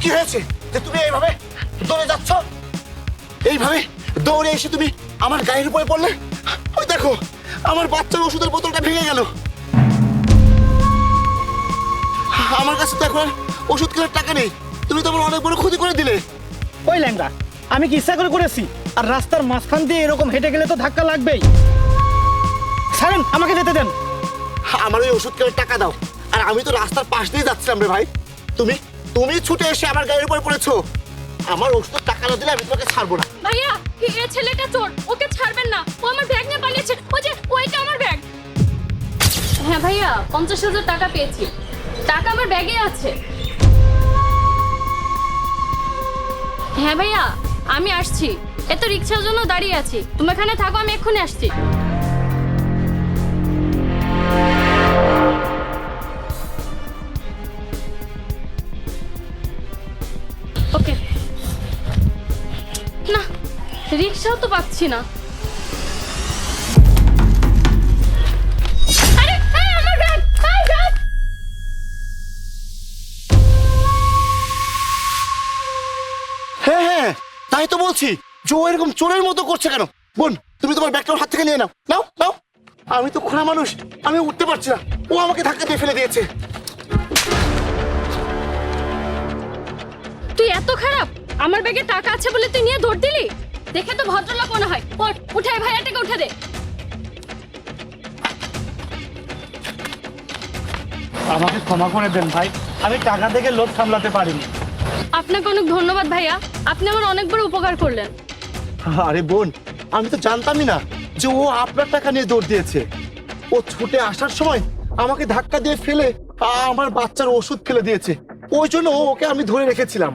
কি হয়েছে? যে তুমি এইভাবে দৌড়ে যাচ্ছ? এইভাবে দৌড়ে এসে তুমি আমার গায়ের উপরে পড়লে? ওই দেখো আমার বাচ্চার ওষুধের বোতলটা ভেঙে গেল। আমার কাছে তো এখন ওষুধ কেনার টাকা নেই। তুমি তো আমার অনেক বড় ক্ষতি করে দিলে। ওই ল্যাংরা আমি কি ইচ্ছা করে করেছি? আর রাস্তার মাঝখান দিয়ে এরকম হেঁটে গেলে তো ধাক্কা লাগবেই। ছাড়েন আমাকে যেতে দেন। আমার ওই ওষুধ কেনার টাকা দাও। আর আমি তো রাস্তার পাশ দিয়ে যাচ্ছিলাম রে ভাই। তুমি তুমি ছুটে এসে আমার গায়ের উপরে পড়েছো। আমার ওষুধের টাকা না দিলে আমি তোমাকে ছাড়বো না। ভাইয়া এ ছেলেটা চোর? ওকে ছাড়বেন না। ও আমার ব্যাগ নিয়ে পালিয়েছে ওই যে ওইটা আমার ব্যাগ হ্যাঁ ভাইয়া, পঞ্চাশ হাজার টাকা পেয়েছি। টাকা আমার ব্যাগে আছে। হ্যাঁ ভাইয়া, আমি আসছি। এত রিক্সার জন্য দাঁড়িয়ে আছি। তুমি এখানে থাকো, আমি এক্ষুনি আসছি। ওকে। না, রিক্সাও তো পাচ্ছি না। হ্যাঁ হ্যাঁ তাই তো বলছি। ও এরকম চোরের মতো করছে কেন? বোন, তুমি তোমার ব্যাগটা হাত থেকে নিয়ে নাও। নাও নাও। আমি তো খোলা মানুষ, আমি উঠতে পারছি না। ও আমাকে ধাক্কা দিয়ে ফেলে দিয়েছে। এত খারাপ? আমার ব্যাগে টাকা আছে বলে তুই নিয়ে দৌড় দিলি? দেখে তো ভদ্রলোক মনে হয়। ওঠ উঠাই ভাইয়াটাকে উঠে দে। আমাকে ক্ষমা করে দেন ভাই। আমি টাকা থেকে লোভ সামলাতে পারিনি। আপনাকে অনেক ধন্যবাদ ভাইয়া। আপনি আমার অনেক বড় উপকার করলেন। আরে বোন আমি তো জানতামই না যে ও আপনার টাকা নিয়ে দৌড় দিয়েছে। ও ছুটে আসার সময় আমাকে ধাক্কা দিয়ে ফেলে আমার বাচ্চার ওষুধ ফেলে দিয়েছে। ওই জন্য ওকে আমি ধরে রেখেছিলাম।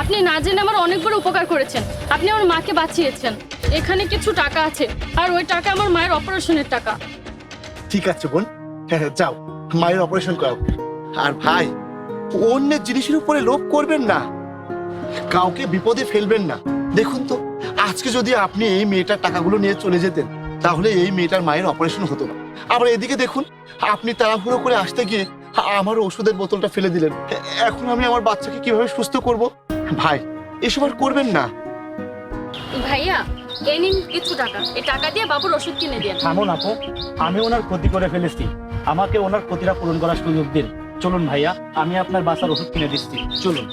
আপনি না জেনে আমার অনেক বড় উপকার করেছেন। আপনি আমার মাকে বাঁচিয়েছেন। এখানে কিছু টাকা আছে আর ওই টাকা আমার মায়ের অপারেশনের টাকা। ঠিক আছে বোন। হ্যাঁ হ্যাঁ, যাও। মায়ের অপারেশন করাও। আর ভাই অন্যের জিনিসের উপরে লোভ করবেন না। কাউকে বিপদে ফেলবেন না। দেখুন তো আজকে যদি আপনি এই মেয়েটার টাকাগুলো নিয়ে চলে যেতেন তাহলে এই মেয়েটার মায়ের অপারেশন হতো না। আবার এদিকে দেখুন আপনি তাড়াহুড়ো করে আসতে গিয়ে আমার ওষুধের বোতলটা ফেলে দিলেন। এখন আমি আমার বাচ্চাকে কীভাবে সুস্থ করব? ভাই এসব আর করবেন না। ভাইয়া এ নিন কিছু টাকা। এই টাকা দিয়ে বাবুর ওষুধ কিনে দিয়ে থামুন আপু আমি ওনার ক্ষতি করে ফেলেছি। আমাকে ওনার ক্ষতিটা পূরণ করার সুযোগ দিন। চলুন ভাইয়া আমি আপনার বাসার ওষুধ কিনে দিচ্ছি। চলুন।